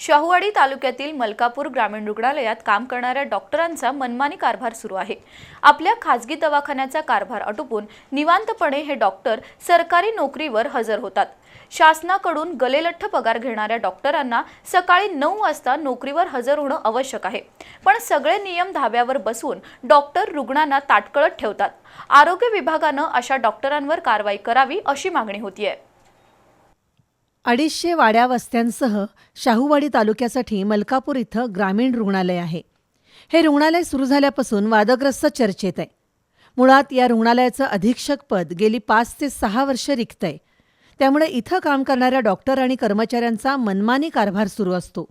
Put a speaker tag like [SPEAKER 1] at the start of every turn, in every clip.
[SPEAKER 1] शाहूवाडी तालुक्यातील मलकापूर ग्रामीण रुग्णालयात काम करणाऱ्या डॉक्टरांचा मनमानी कारभार सुरू आहे. आपल्या खाजगी दवाखान्याचा कारभार आटोपून निवांतपणे हे डॉक्टर सरकारी नोकरीवर हजर होतात. शासनाकडून गलेलठ्ठ पगार घेणाऱ्या डॉक्टरांना सकाळी नऊ वाजता नोकरीवर हजर होणं आवश्यक आहे. पण सगळे नियम धाब्यावर बसवून डॉक्टर रुग्णांना ताटकळत ठेवतात. आरोग्य विभागानं अशा डॉक्टरांवर कारवाई करावी अशी मागणी होती आहे
[SPEAKER 2] अडीचशे वाड्या वस्त्यांसह शाहूवाडी तालुक्यासाठी मलकापूर इथं ग्रामीण रुग्णालय आहे. हे रुग्णालय सुरू झाल्यापासून वादग्रस्त चर्चेत आहे. मुळात या रुग्णालयाचं अधीक्षक पद गेली पाच ते सहा वर्ष रिक्त आहे त्यामुळे इथं काम करणाऱ्या डॉक्टर आणि कर्मचाऱ्यांचा मनमानी कारभार सुरू असतो.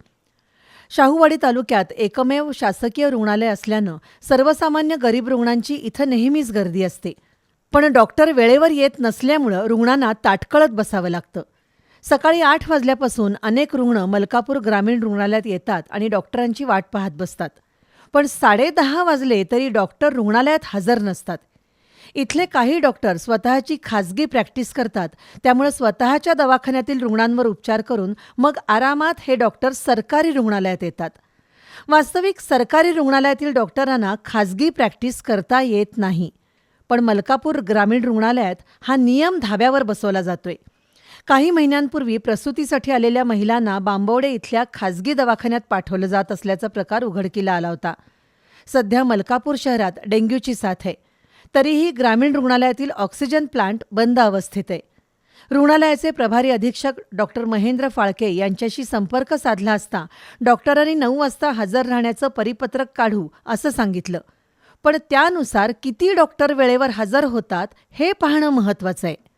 [SPEAKER 2] शाहूवाडी तालुक्यात एकमेव शासकीय रुग्णालय असल्यानं सर्वसामान्य गरीब रुग्णांची इथं नेहमीच गर्दी असते. पण डॉक्टर वेळेवर येत नसल्यामुळं रुग्णांना ताटकळत बसावं लागतं. सकाळी आठ वाजल्यापासून अनेक रुग्ण मलकापूर ग्रामीण रुग्णालयात येतात आणि डॉक्टरांची वाट पाहत बसतात. पण साडेदहा वाजले तरी डॉक्टर रुग्णालयात हजर नसतात. इथले काही डॉक्टर स्वतःची खाजगी प्रॅक्टिस करतात त्यामुळे स्वतःच्या दवाखान्यातील रुग्णांवर उपचार करून मग आरामात हे डॉक्टर सरकारी रुग्णालयात येतात. वास्तविक सरकारी रुग्णालयातील डॉक्टरांना खाजगी प्रॅक्टिस करता येत नाही. पण मलकापूर ग्रामीण रुग्णालयात हा नियम धाब्यावर बसवला जातोय. काही महिन्यांपूर्वी प्रसूतीसाठी आलेल्या महिलांना बांबवडे इथल्या खाजगी दवाखान्यात पाठवलं जात असल्याचा प्रकार उघडकीला आला होता. सध्या मलकापूर शहरात डेंग्यूची साथ आहे. तरीही ग्रामीण रुग्णालयातील ऑक्सिजन प्लांट बंद अवस्थेत आहे. रुग्णालयाचे प्रभारी अधीक्षक डॉक्टर महेंद्र फाळके यांच्याशी संपर्क साधला असता डॉक्टरांनी नऊ वाजता हजर राहण्याचं परिपत्रक काढू असं सांगितलं. पण त्यानुसार किती डॉक्टर वेळेवर हजर होतात हे पाहणं महत्त्वाचं आहे.